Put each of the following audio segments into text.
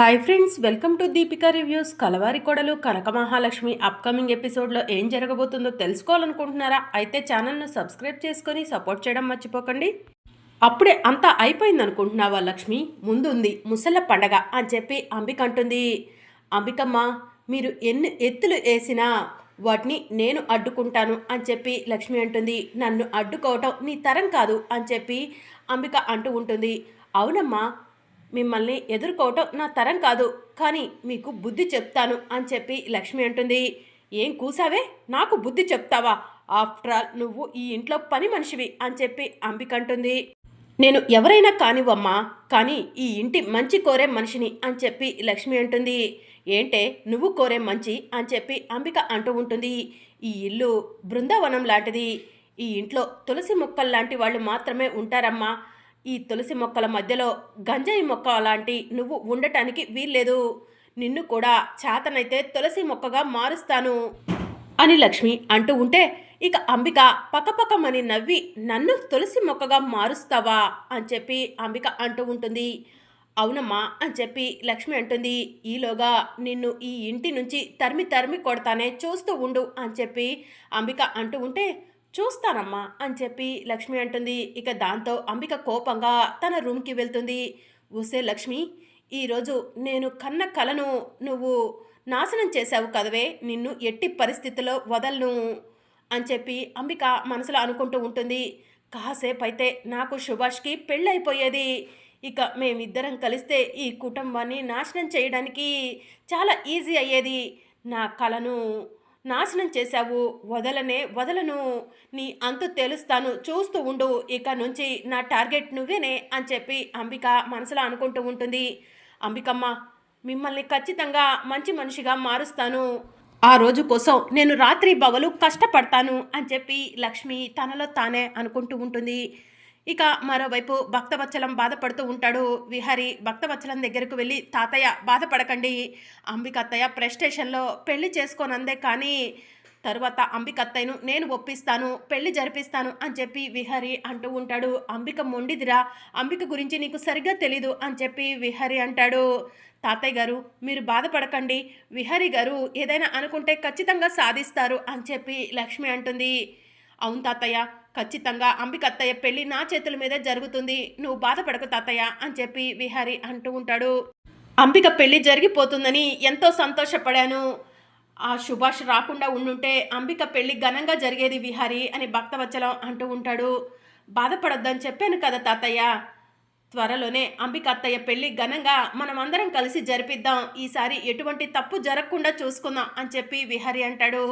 Hi friends welcome to Deepika reviews. Kalavari Kodalu Kanaka Mahalakshmi upcoming ఎపిసోడ్లో ఏం జరగబోతుందో తెలుసుకోవాలనుకుంటున్నారా? అయితే ఛానల్ను సబ్స్క్రైబ్ చేసుకొని సపోర్ట్ చేయడం మర్చిపోకండి. అప్పుడే అంతా అయిపోయింది అనుకుంటున్నావా లక్ష్మి? ముందుంది ముసల పండగ అని చెప్పి అంబిక అంటుంది. అంబికమ్మ మీరు ఎన్ని ఎత్తులు వేసినా వాటిని నేను అడ్డుకుంటాను అని చెప్పి లక్ష్మి అంటుంది. నన్ను అడ్డుకోవటం నీ తరం కాదు అని చెప్పి అంబిక అంటూ ఉంటుంది. అవునమ్మా మిమ్మల్ని ఎదుర్కోవటం నా తరం కాదు కానీ మీకు బుద్ధి చెప్తాను అని చెప్పి లక్ష్మి అంటుంది. ఏం కూసావే? నాకు బుద్ధి చెప్తావా? ఆఫ్టర్ ఆల్ నువ్వు ఈ ఇంట్లో పని మనిషివి అని చెప్పి అంబిక అంటుంది. నేను ఎవరైనా కానివ్వమ్మా కానీ ఈ ఇంటి మంచి కోరే మనిషిని అని చెప్పి లక్ష్మి అంటుంది. ఏంటే నువ్వు కోరే మంచి అని చెప్పి అంబిక అంటూ ఉంటుంది. ఈ ఇల్లు బృందావనం లాంటిది. ఈ ఇంట్లో తులసి మొక్కలు లాంటి వాళ్ళు మాత్రమే ఉంటారమ్మా. ఈ తులసి మొక్కల మధ్యలో గంజాయి మొక్క లాంటి నువ్వు ఉండటానికి వీల్లేదు. నిన్ను కూడా చేతనైతే తులసి మొక్కగా మారుస్తాను. అని లక్ష్మి అంటూ ఉంటే ఇక అంబిక పక్కపక్కమని నవ్వి నన్ను తులసి మొక్కగా మారుస్తావా? అని చెప్పి అంబిక అంటూ ఉంటుంది. అవునమ్మా అని చెప్పి లక్ష్మి అంటుంది. ఈలోగా నిన్ను ఈ ఇంటి నుంచి తరిమి తరిమి కొడతానే చూస్తూ ఉండు అని చెప్పి అంబిక అంటూ ఉంటే చూస్తానమ్మా అని చెప్పి లక్ష్మి అంటుంది. ఇక దాంతో అంబిక కోపంగా తన రూమ్కి వెళ్తుంది. ఊసే లక్ష్మి ఈరోజు నేను కన్న కలను నువ్వు నాశనం చేశావు కదవే నిన్ను ఎట్టి పరిస్థితిలో వదలను అని చెప్పి అంబిక మనసులో అనుకుంటూ ఉంటుంది. కాసేపు అయితే నాకు సుభాష్కి పెళ్ళైపోయేది. ఇక మేమిద్దరం కలిస్తే ఈ కుటుంబాన్ని నాశనం చేయడానికి చాలా ఈజీ అయ్యేది. నా కలను నాశనం చేశావు. వదలనే వదలను. నీ అంతు తెలుస్తాను. చూస్తూ ఉండు. ఇక నుంచి నా టార్గెట్ నువ్వేనే అని చెప్పి అంబిక మనసులో అనుకుంటూ ఉంటుంది. అంబికమ్మ మిమ్మల్ని ఖచ్చితంగా మంచి మనిషిగా మారుస్తాను. ఆ రోజు కోసం నేను రాత్రి బవలు కష్టపడతాను అని చెప్పి లక్ష్మి తనలో తానే అనుకుంటూ ఉంటుంది. ఇక మరోవైపు భక్తవత్సలం బాధపడుతూ ఉంటాడు విహరి. భక్తవత్సలం దగ్గరకు వెళ్ళి తాతయ్య బాధపడకండి. అంబికత్తయ్య ప్రెస్టేషన్లో పెళ్ళి చేసుకోనందే కానీ తరువాత అంబికత్తయ్యను నేను ఒప్పిస్తాను పెళ్ళి జరిపిస్తాను అని చెప్పి విహరి అంటూ ఉంటాడు. అంబిక మొండిదిరా. అంబిక గురించి నీకు సరిగ్గా తెలీదు అని చెప్పి విహరి అంటాడు. తాతయ్య గారు మీరు బాధపడకండి. విహరి గారు ఏదైనా అనుకుంటే ఖచ్చితంగా సాధిస్తారు అని చెప్పి లక్ష్మి అంటుంది. అవును తాతయ్య ఖచ్చితంగా అంబిక అత్తయ్య పెళ్ళి నా చేతుల మీదే జరుగుతుంది. నువ్వు బాధపడకు తాతయ్య అని చెప్పి విహారి అంటూ ఉంటాడు. అంబిక పెళ్ళి జరిగిపోతుందని ఎంతో సంతోషపడాను. ఆ సుభాష్ రాకుండా ఉండుంటే అంబిక పెళ్ళి ఘనంగా జరిగేది విహారి అని భక్తవచ్చలం అంటూ ఉంటాడు. బాధపడొద్దని చెప్పాను కదా తాతయ్య. త్వరలోనే అంబిక అత్తయ్య పెళ్ళి ఘనంగా మనమందరం కలిసి జరిపిద్దాం. ఈసారి ఎటువంటి తప్పు జరగకుండా చూసుకుందాం అని చెప్పి విహారి అంటాడు.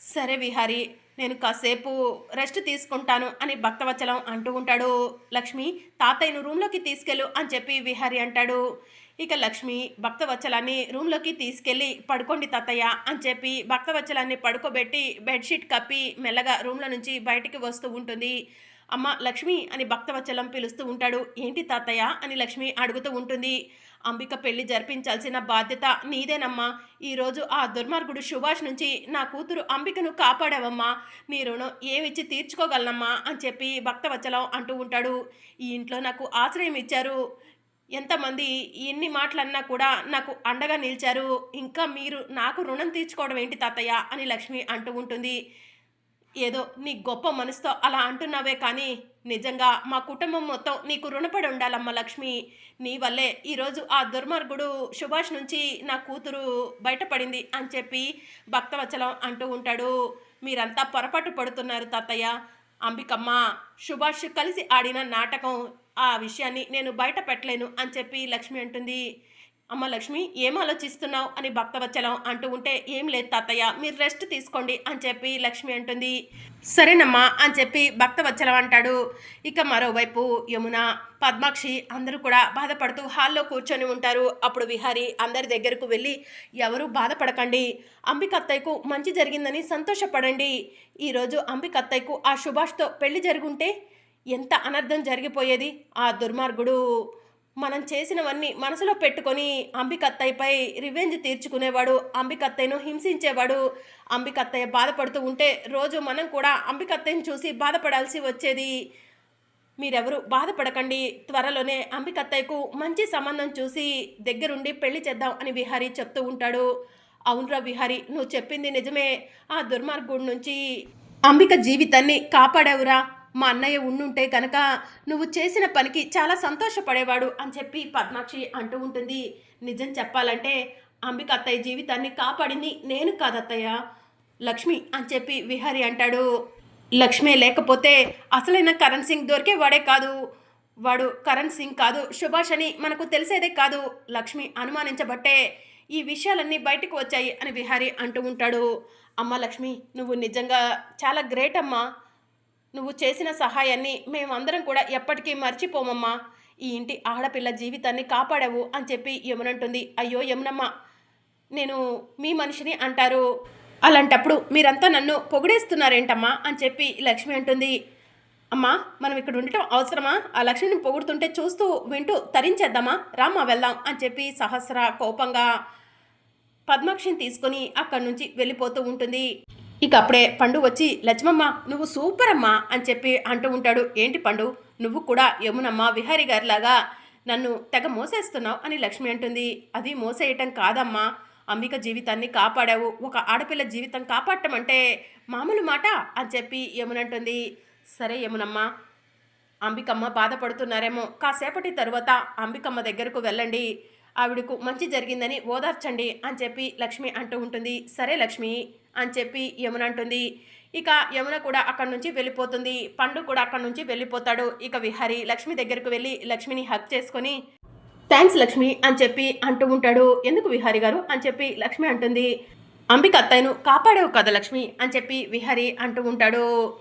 సరే విహారి నేను కాసేపు రెస్ట్ తీసుకుంటాను అని భక్తవచలం అంటూ ఉంటాడు. లక్ష్మి తాతయ్యను రూమ్లోకి తీసుకెళ్ళు అని చెప్పి విహారి అంటాడు. ఇక లక్ష్మి భక్తవచ్చలాన్ని రూమ్లోకి తీసుకెళ్ళి పడుకోండి తాతయ్య అని చెప్పి భక్తవచ్చలాన్ని పడుకోబెట్టి బెడ్షీట్ కప్పి మెల్లగా రూమ్లో నుంచి బయటికి వస్తూ ఉంటుంది. అమ్మ లక్ష్మి అని భక్తవచ్చలం పిలుస్తూ ఉంటాడు. ఏంటి తాతయ్య అని లక్ష్మి అడుగుతూ ఉంటుంది. అంబిక పెళ్ళి జరిపించాల్సిన బాధ్యత నీదేనమ్మా. ఈరోజు ఆ దుర్మార్గుడు సుభాష్ నుంచి నా కూతురు అంబికను కాపాడావమ్మా. మీ రుణం ఏమిచ్చి తీర్చుకోగలనమ్మా అని చెప్పి భక్తవచ్చలం అంటూ ఉంటాడు. ఈ ఇంట్లో నాకు ఆశ్రయం ఇచ్చారు. ఎంతమంది ఎన్ని మాటలన్నా కూడా నాకు అండగా నిలిచారు. ఇంకా మీరు నాకు రుణం తీర్చుకోవడం ఏంటి తాతయ్య? అని లక్ష్మి అంటూ ఉంటుంది. ఏదో నీ గొప్ప మనసుతో అలా అంటున్నావే కానీ నిజంగా మా కుటుంబం మొత్తం నీకు రుణపడి ఉండాలమ్మ లక్ష్మి. నీ వల్లే ఈరోజు ఆ దుర్మార్గుడు సుభాష్ నుంచి నా కూతురు బయటపడింది అని చెప్పి భక్తవచలం అంటూ ఉంటాడు. మీరంతా పొరపాటు పడుతున్నారు తాతయ్య. అంబికమ్మ సుభాష్ కలిసి ఆడిన నాటకం ఆ విషయాన్ని నేను బయట పెట్టలేను అని చెప్పి లక్ష్మి అంటుంది. అమ్మ లక్ష్మి ఏం ఆలోచిస్తున్నావు అని భక్తవచ్చలం అంటూ ఉంటే ఏం లేదు తాతయ్య మీరు రెస్ట్ తీసుకోండి అని చెప్పి లక్ష్మి అంటుంది. సరేనమ్మా అని చెప్పి భక్తవచ్చలం అంటాడు. ఇక మరోవైపు యమున పద్మాక్షి అందరూ కూడా బాధపడుతూ హాల్లో కూర్చొని ఉంటారు. అప్పుడు విహారి అందరి దగ్గరకు వెళ్ళి ఎవరు బాధపడకండి. అంబిక అత్తయ్యకు మంచి జరిగిందని సంతోషపడండి. ఈరోజు అంబిక అత్తయ్యకు ఆ సుభాష్తో పెళ్ళి జరుగుంటే ఎంత అనర్థం జరిగిపోయేది ఆ దుర్మార్గుడు. మనం చేసినవన్నీ మనసులో పెట్టుకొని అంబికత్తయ్యపై రివెంజ్ తీర్చుకునేవాడు అంబికత్తయ్యను హింసించేవాడు అంబికత్తయ్య బాధపడుతూ ఉంటే రోజు మనం కూడా అంబికత్తయ్యను చూసి బాధపడాల్సి వచ్చేది మీరెవరు? బాధపడకండి. త్వరలోనే అంబికత్తయ్యకు మంచి సంబంధం చూసి దగ్గరుండి పెళ్ళి చేద్దాం అని విహారీ చెప్తూ ఉంటాడు. అవునరా విహారీ నువ్వు చెప్పింది నిజమే. ఆ దుర్మార్గుడి నుంచి అంబిక జీవితాన్ని కాపాడావురా. మా అన్నయ్య ఉండుంటే కనుక నువ్వు చేసిన పనికి చాలా సంతోషపడేవాడు అని చెప్పి పద్మాక్షి అంటూ ఉంటుంది. నిజం చెప్పాలంటే అంబిక అత్తయ్య జీవితాన్ని కాపాడింది నేను కాదత్తయ్య. లక్ష్మి అని చెప్పి విహారి అంటాడు. లక్ష్మి లేకపోతే అసలైన కరణ్ సింగ్ దొరికే వాడే కాదు. వాడు కరణ్ సింగ్ కాదు సుభాష్ అని మనకు తెలిసేదే కాదు. లక్ష్మి అనుమానించబట్టే ఈ విషయాలన్నీ బయటకు వచ్చాయి అని విహారి అంటూ ఉంటాడు. అమ్మ లక్ష్మి నువ్వు నిజంగా చాలా గ్రేట్ అమ్మా. నువ్వు చేసిన సహాయాన్ని మేమందరం కూడా ఎప్పటికీ మర్చిపోమమ్మా. ఈ ఇంటి ఆడపిల్ల జీవితాన్ని కాపాడావు అని చెప్పి యమునంటుంది. అయ్యో యమునమ్మ నేను మీ మనిషిని అంటారు. అలాంటప్పుడు మీరంతా నన్ను పొగిడేస్తున్నారేంటమ్మా అని చెప్పి లక్ష్మి అంటుంది. అమ్మా మనం ఇక్కడ ఉండటం అవసరమా? ఆ లక్ష్మిని పొగుడుతుంటే చూస్తూ వింటూ తరించేద్దామా? రామ్మా వెళ్దాం అని చెప్పి సహస్ర కోపంగా పద్మాక్షిని తీసుకొని అక్కడి నుంచి వెళ్ళిపోతూ ఉంటుంది. ఇక అప్పుడే పండు వచ్చి లక్ష్మమ్మ నువ్వు సూపర్ అమ్మా అని చెప్పి అంటూ ఉంటాడు. ఏంటి పండు? నువ్వు కూడా యమునమ్మ విహారి గారిలాగా నన్ను తెగ మోసేస్తున్నావు అని లక్ష్మి అంటుంది. అది మోసేయటం కాదమ్మా. అంబిక జీవితాన్ని కాపాడావు. ఒక ఆడపిల్ల జీవితం కాపాడటం అంటే మామూలు మాట అని చెప్పి యమునంటుంది సరే యమునమ్మ అంబికమ్మ బాధపడుతున్నారేమో. కాసేపటి తరువాత అంబికమ్మ దగ్గరకు వెళ్ళండి. ఆవిడకు మంచి జరిగిందని ఓదార్చండి అని చెప్పి లక్ష్మి అంటూ ఉంటుంది. సరే లక్ష్మి అని చెప్పి యమున అంటుంది. ఇక యమున కూడా అక్కడి నుంచి వెళ్ళిపోతుంది. పండు కూడా అక్కడి నుంచి వెళ్ళిపోతాడు. ఇక విహారి లక్ష్మి దగ్గరకు వెళ్ళి లక్ష్మిని హక్ చేసుకొని థ్యాంక్స్ లక్ష్మి అని చెప్పి అంటూ ఉంటాడు. ఎందుకు విహారి గారు? అని చెప్పి లక్ష్మి అంటుంది. అంబిక అత్తయ్యను కాపాడావు కదా లక్ష్మి అని చెప్పి విహారి అంటూ ఉంటాడు.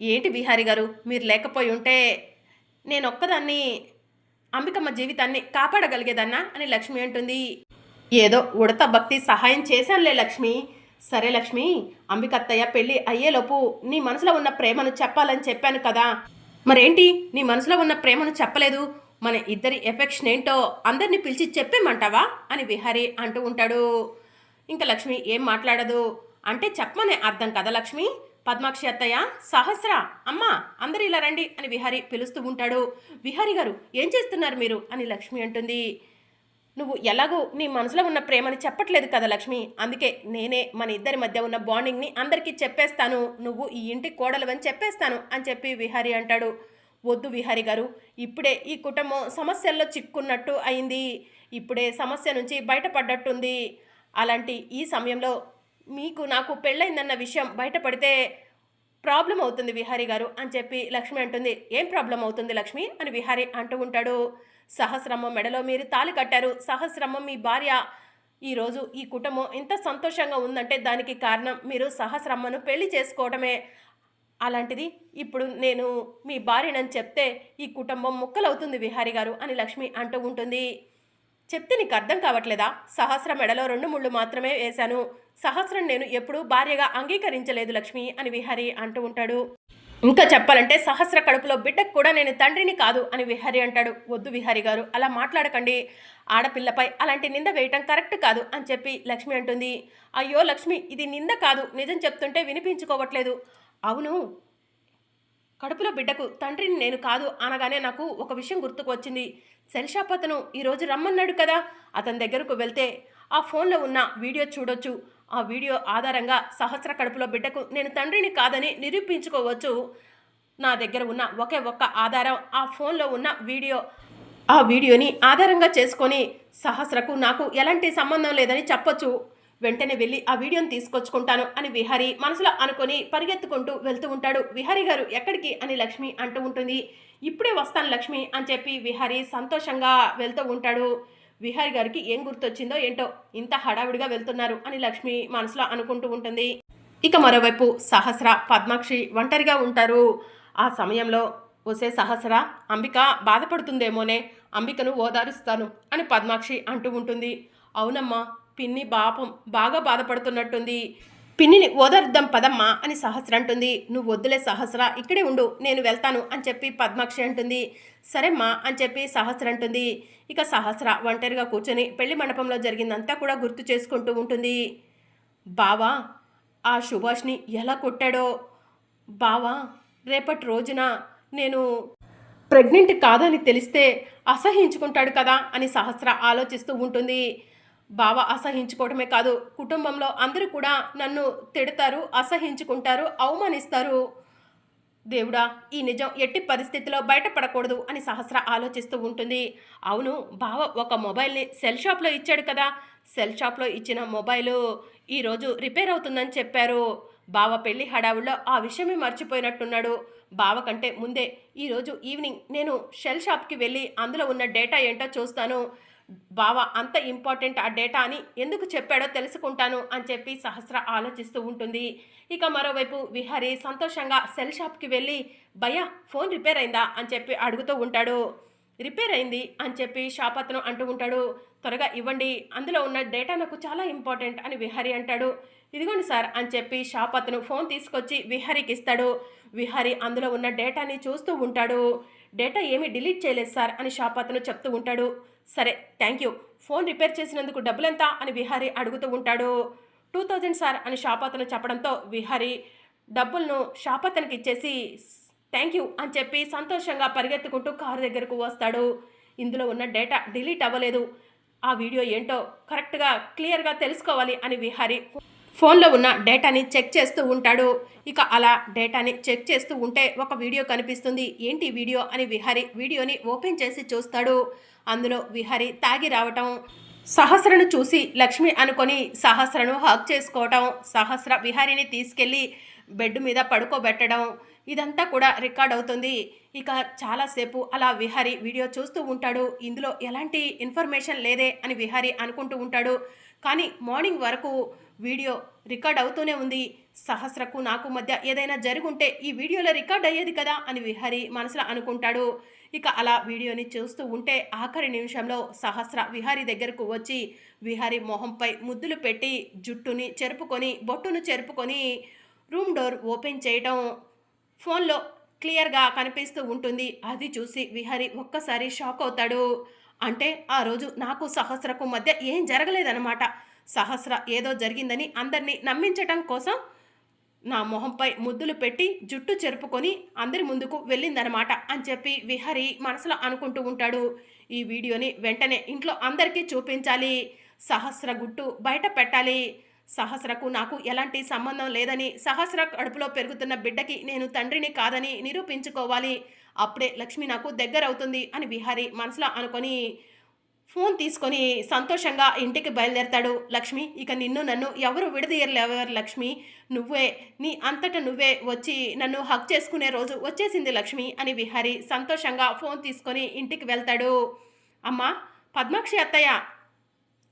ఏంటి విహారి గారు? మీరు లేకపోయి ఉంటే నేను ఒక్కదాన్ని అంబికమ్మ జీవితాన్ని కాపాడగలిగేదన్నా? అని లక్ష్మి అంటుంది. ఏదో ఉడత భక్తి సహాయం చేశానులే లక్ష్మి. సరే లక్ష్మి అంబిక అత్తయ్య పెళ్ళి అయ్యేలోపు నీ మనసులో ఉన్న ప్రేమను చెప్పాలని చెప్పాను కదా. మరేంటి? నీ మనసులో ఉన్న ప్రేమను చెప్పలేదు. మన ఇద్దరి ఎఫెక్షన్ ఏంటో అందరినీ పిలిచి చెప్పేమంటావా అని విహారి అంటూ ఉంటాడు. ఇంకా లక్ష్మి ఏం మాట్లాడదు. అంటే చెప్పమనే అర్థం కదా లక్ష్మి? పద్మాక్షి అత్తయ్య సహస్ర అమ్మా అందరు ఇలా రండి అని విహారి పిలుస్తూ ఉంటాడు. విహారి గారు ఏం చేస్తున్నారు మీరు? అని లక్ష్మి అంటుంది. నువ్వు ఎలాగో నీ మనసులో ఉన్న ప్రేమని చెప్పట్లేదు కదా లక్ష్మి. అందుకే నేనే మన ఇద్దరి మధ్య ఉన్న బాండింగ్ని అందరికీ చెప్పేస్తాను. నువ్వు ఈ ఇంటి కోడలు చెప్పేస్తాను అని చెప్పి విహారి అంటాడు. వద్దు విహారి గారు ఇప్పుడే ఈ కుటుంబం సమస్యల్లో చిక్కున్నట్టు అయింది. ఇప్పుడే సమస్య నుంచి బయటపడ్డట్టుంది. అలాంటి ఈ సమయంలో మీకు నాకు పెళ్ళైందన్న విషయం బయటపడితే ప్రాబ్లం అవుతుంది విహారీ గారు అని చెప్పి లక్ష్మి అంటుంది. ఏం ప్రాబ్లం అవుతుంది లక్ష్మి? అని విహారీ అంటూ ఉంటాడు. సహస్రమ్మ మెడలో మీరు తాలి కట్టారు. సహస్రమ్మ మీ భార్య. ఈరోజు ఈ కుటుంబం ఇంత సంతోషంగా ఉందంటే దానికి కారణం మీరు సహస్రమ్మను పెళ్ళి చేసుకోవడమే అలాంటిది ఇప్పుడు నేను మీ భార్యనని చెప్తే ఈ కుటుంబం ముక్కలవుతుంది విహారి గారు అని లక్ష్మి అంటూ ఉంటుంది. చెప్తే నీకు అర్థం కావట్లేదా? సహస్ర మెడలో రెండు ముళ్ళు మాత్రమే వేశాను. సహస్రం నేను ఎప్పుడూ భార్యగా అంగీకరించలేదు లక్ష్మి అని విహారి అంటూ ఉంటాడు. ఇంకా చెప్పాలంటే సహస్ర కడుపులో బిడ్డకు కూడా నేను తండ్రిని కాదు అని విహారి అంటాడు. వద్దు విహారి గారు అలా మాట్లాడకండి. ఆడపిల్లపై అలాంటి నింద వేయటం కరెక్ట్ కాదు అని చెప్పి లక్ష్మి అంటుంది. అయ్యో లక్ష్మి ఇది నింద కాదు. నిజం చెప్తుంటే వినిపించుకోవట్లేదు. అవును కడుపులో బిడ్డకు తండ్రిని నేను కాదు అనగానే నాకు ఒక విషయం గుర్తుకు వచ్చింది. శల్షాపతను అతను ఈరోజు రమ్మన్నాడు కదా. అతని దగ్గరకు వెళ్తే ఆ ఫోన్లో ఉన్న వీడియో చూడొచ్చు. ఆ వీడియో ఆధారంగా సహస్ర కడుపులో బిడ్డకు నేను తండ్రిని కాదని నిరూపించుకోవచ్చు. నా దగ్గర ఉన్న ఒకే ఒక్క ఆధారం ఆ ఫోన్లో ఉన్న వీడియో. ఆ వీడియోని ఆధారంగా చేసుకొని సహస్రకు నాకు ఎలాంటి సంబంధం లేదని చెప్పొచ్చు. వెంటనే వెళ్ళి ఆ వీడియోని తీసుకొచ్చుకుంటాను అని విహారీ మనసులో అనుకొని పరిగెత్తుకుంటూ వెళ్తూ ఉంటాడు. విహారీ గారు ఎక్కడికి? అని లక్ష్మి అంటూ ఉంటుంది. ఇప్పుడే వస్తాను లక్ష్మి అని చెప్పి విహారీ సంతోషంగా వెళ్తూ ఉంటాడు. విహారి గారికి ఏం గుర్తొచ్చిందో ఏంటో ఇంత హడావిడిగా వెళ్తున్నారు అని లక్ష్మి మనసులో అనుకుంటూ ఉంటుంది. ఇక మరోవైపు సహస్ర పద్మాక్షి ఒంటరిగా ఉంటారు. ఆ సమయంలో వసే సహస్ర అంబిక బాధపడుతుందేమోనే అంబికను ఓదారుస్తాను అని పద్మాక్షి అంటూ ఉంటుంది. అవునమ్మా పిన్ని పాపం బాగా బాధపడుతున్నట్టుంది. పిన్నిని ఓదార్థం పదమ్మా అని సహస్ర అంటుంది. నువ్వు వద్దులే సహస్ర ఇక్కడే ఉండు నేను వెళ్తాను అని చెప్పి పద్మాక్షి అంటుంది. సరేమ్మా అని చెప్పి సహస్ర అంటుంది. ఇక సహస్ర ఒంటరిగా కూర్చొని పెళ్ళి మండపంలో జరిగిందంతా కూడా గుర్తు చేసుకుంటూ ఉంటుంది. బావా ఆ సుభాష్ని ఎలా కొట్టాడో? బావా రేపటి రోజున నేను ప్రెగ్నెంట్ కాదని తెలిస్తే అసహించుకుంటాడు కదా అని సహస్ర ఆలోచిస్తూ ఉంటుంది. బావ అసహించుకోవడమే కాదు కుటుంబంలో అందరూ కూడా నన్ను తిడతారు అసహించుకుంటారు అవమానిస్తారు. దేవుడా ఈ నిజం ఎట్టి పరిస్థితిలో బయటపడకూడదు అని సహస్ర ఆలోచిస్తూ ఉంటుంది. అవును బావ ఒక మొబైల్ని సెల్ షాప్లో ఇచ్చాడు కదా. సెల్ షాప్లో ఇచ్చిన మొబైలు ఈరోజు రిపేర్ అవుతుందని చెప్పారు. బావ పెళ్ళి హడావుల్లో ఆ విషయమే మర్చిపోయినట్టున్నాడు. బావ కంటే ముందే ఈరోజు ఈవినింగ్ నేను షెల్ షాప్కి వెళ్ళి అందులో ఉన్న డేటా ఏంటో చూస్తాను. బావ అంత ఇంపార్టెంట్ ఆ డేటా అని ఎందుకు చెప్పాడో తెలుసుకుంటాను అని చెప్పి సహస్ర ఆలోచిస్తూ ఉంటుంది. ఇక మరోవైపు విహరి సంతోషంగా సెల్ షాప్కి వెళ్ళి భయ ఫోన్ రిపేర్ అయిందా అని చెప్పి అడుగుతూ ఉంటాడు. రిపేర్ అయింది అని చెప్పి షాప్ అతను అంటూ ఉంటాడు. త్వరగా ఇవ్వండి అందులో ఉన్న డేటా నాకు చాలా ఇంపార్టెంట్ అని విహారీ అంటాడు. ఇదిగోండి సార్ అని చెప్పి షాప్ అతను ఫోన్ తీసుకొచ్చి విహారీకి ఇస్తాడు. విహారీ అందులో ఉన్న డేటాని చూస్తూ ఉంటాడు. డేటా ఏమీ డిలీట్ చేయలేదు సార్ అని షాప్ అతను చెప్తూ ఉంటాడు. సరే థ్యాంక్ యూ ఫోన్ రిపేర్ చేసినందుకు డబ్బులెంత అని విహారీ అడుగుతూ ఉంటాడు. టూ థౌజండ్ సార్ అని షాప్ అతను చెప్పడంతో విహారీ డబ్బులను షాప్ అతనికి ఇచ్చేసి థ్యాంక్ యూ అని చెప్పి సంతోషంగా పరిగెత్తుకుంటూ కారు దగ్గరకు వస్తాడు. ఇందులో ఉన్న డేటా డిలీట్ అవ్వలేదు. ఆ వీడియో ఏంటో కరెక్ట్గా క్లియర్గా తెలుసుకోవాలి అని విహారీ ఫోన్లో ఉన్న డేటాని చెక్ చేస్తూ ఉంటాడు. ఇక అలా డేటాని చెక్ చేస్తూ ఉంటే ఒక వీడియో కనిపిస్తుంది. ఏంటి వీడియో అని విహారి వీడియోని ఓపెన్ చేసి చూస్తాడు. అందులో విహారి తాగి రావటం సహస్రను చూసి లక్ష్మి అనుకొని సహస్రను హక్ చేసుకోవటం సహస్ర విహారిని తీసుకెళ్ళి బెడ్ మీద పడుకోబెట్టడం ఇదంతా కూడా రికార్డ్ అవుతుంది. ఇక చాలాసేపు అలా విహారి వీడియో చూస్తూ ఉంటాడు. ఇందులో ఎలాంటి ఇన్ఫర్మేషన్ లేదే అని విహారి అనుకుంటూ ఉంటాడు. కానీ మార్నింగ్ వరకు వీడియో రికార్డ్ అవుతూనే ఉంది. సహస్రకు నాకు మధ్య ఏదైనా జరుగుంటే ఈ వీడియోలో రికార్డ్ అయ్యేది కదా అని విహారి మనసులో అనుకుంటాడు. ఇక అలా వీడియోని చూస్తూ ఉంటే ఆఖరి నిమిషంలో సహస్ర విహారి దగ్గరకు వచ్చి విహారి మొహంపై ముద్దులు పెట్టి జుట్టుని చెరుపుకొని బొట్టును చెరుపుకొని రూమ్ డోర్ ఓపెన్ చేయటం ఫోన్లో క్లియర్గా కనిపిస్తూ ఉంటుంది. అది చూసి విహారి ఒక్కసారి షాక్ అవుతాడు. అంటే ఆ రోజు నాకు సహస్రకు మధ్య ఏం జరగలేదన్నమాట. సహస్ర ఏదో జరిగిందని అందరినీ నమ్మించటం కోసం నా మొహంపై ముద్దులు పెట్టి జుట్టు చెరుపుకొని అందరి ముందుకు వెళ్ళిందనమాట అని చెప్పి విహరి మనసులో అనుకుంటూ ఉంటాడు. ఈ వీడియోని వెంటనే ఇంట్లో అందరికీ చూపించాలి. సహస్ర గుట్టు బయట పెట్టాలి. సహస్రకు నాకు ఎలాంటి సంబంధం లేదని సహస్ర కడుపులో పెరుగుతున్న బిడ్డకి నేను తండ్రిని కాదని నిరూపించుకోవాలి. అప్పుడే లక్ష్మి నాకు దగ్గర అవుతుంది అని విహారి మనసులో అనుకొని ఫోన్ తీసుకొని సంతోషంగా ఇంటికి బయలుదేరతాడు. లక్ష్మి ఇక నిన్ను నన్ను ఎవరు విడదీయలేవారు లక్ష్మి? నువ్వే నీ అంతట నువ్వే వచ్చి నన్ను హక్ చేసుకునే రోజు వచ్చేసింది లక్ష్మి అని విహారి సంతోషంగా ఫోన్ తీసుకొని ఇంటికి వెళ్తాడు. అమ్మా పద్మాక్షి అత్తయ్య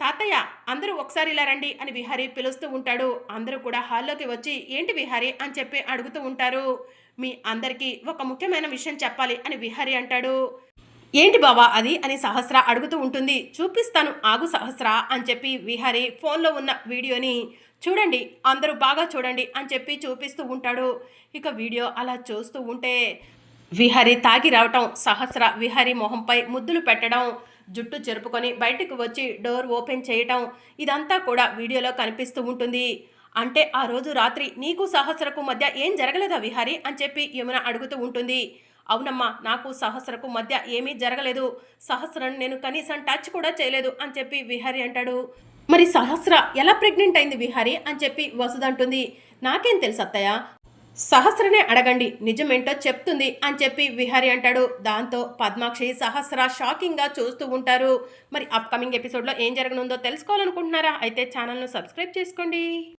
తాతయ్య అందరూ ఒకసారి ఇలా రండి అని విహారి పిలుస్తూ ఉంటాడు. అందరూ కూడా హాల్లోకి వచ్చి ఏంటి విహారి? అని చెప్పి అడుగుతూ ఉంటారు. మీ అందరికీ ఒక ముఖ్యమైన విషయం చెప్పాలి అని విహారి అంటాడు. ఏంటి బావా అది అని సహస్ర అడుగుతూ ఉంటుంది. చూపిస్తాను ఆగు సహస్ర అని చెప్పి విహారి ఫోన్లో ఉన్న వీడియోని చూడండి అందరూ బాగా చూడండి అని చెప్పి చూపిస్తూ ఉంటాడు. ఇక వీడియో అలా చూస్తూ ఉంటే విహారి తాగి రావటం సహస్ర విహారి మొహంపై ముద్దులు పెట్టడం జుట్టు చెరుపుకొని బయటకు వచ్చి డోర్ ఓపెన్ చేయటం ఇదంతా కూడా వీడియోలో కనిపిస్తూ ఉంటుంది. అంటే ఆ రోజు రాత్రి నీకు సహస్రకు మధ్య ఏం జరగలేదా విహారి అని చెప్పి యమున అడుగుతూ ఉంటుంది. అవునమ్మా నాకు సహస్రకు మధ్య ఏమీ జరగలేదు. సహస్రను నేను కనీసం టచ్ కూడా చేయలేదు అని చెప్పి విహారి అంటాడు. మరి సహస్ర ఎలా ప్రెగ్నెంట్ అయింది విహారి అని చెప్పి వసుధ అంటుంది. నాకేం తెలుసు అత్తయ్య? సహస్రనే అడగండి నిజమేంటో చెప్తుంది అని చెప్పి విహారి అంటాడు. దాంతో పద్మాక్షి సహస్ర షాకింగ్గా చూస్తూ ఉంటారు. మరి అప్కమింగ్ ఎపిసోడ్లో ఏం జరగనుందో తెలుసుకోవాలనుకుంటున్నారా? అయితే ఛానల్ను సబ్స్క్రైబ్ చేసుకోండి.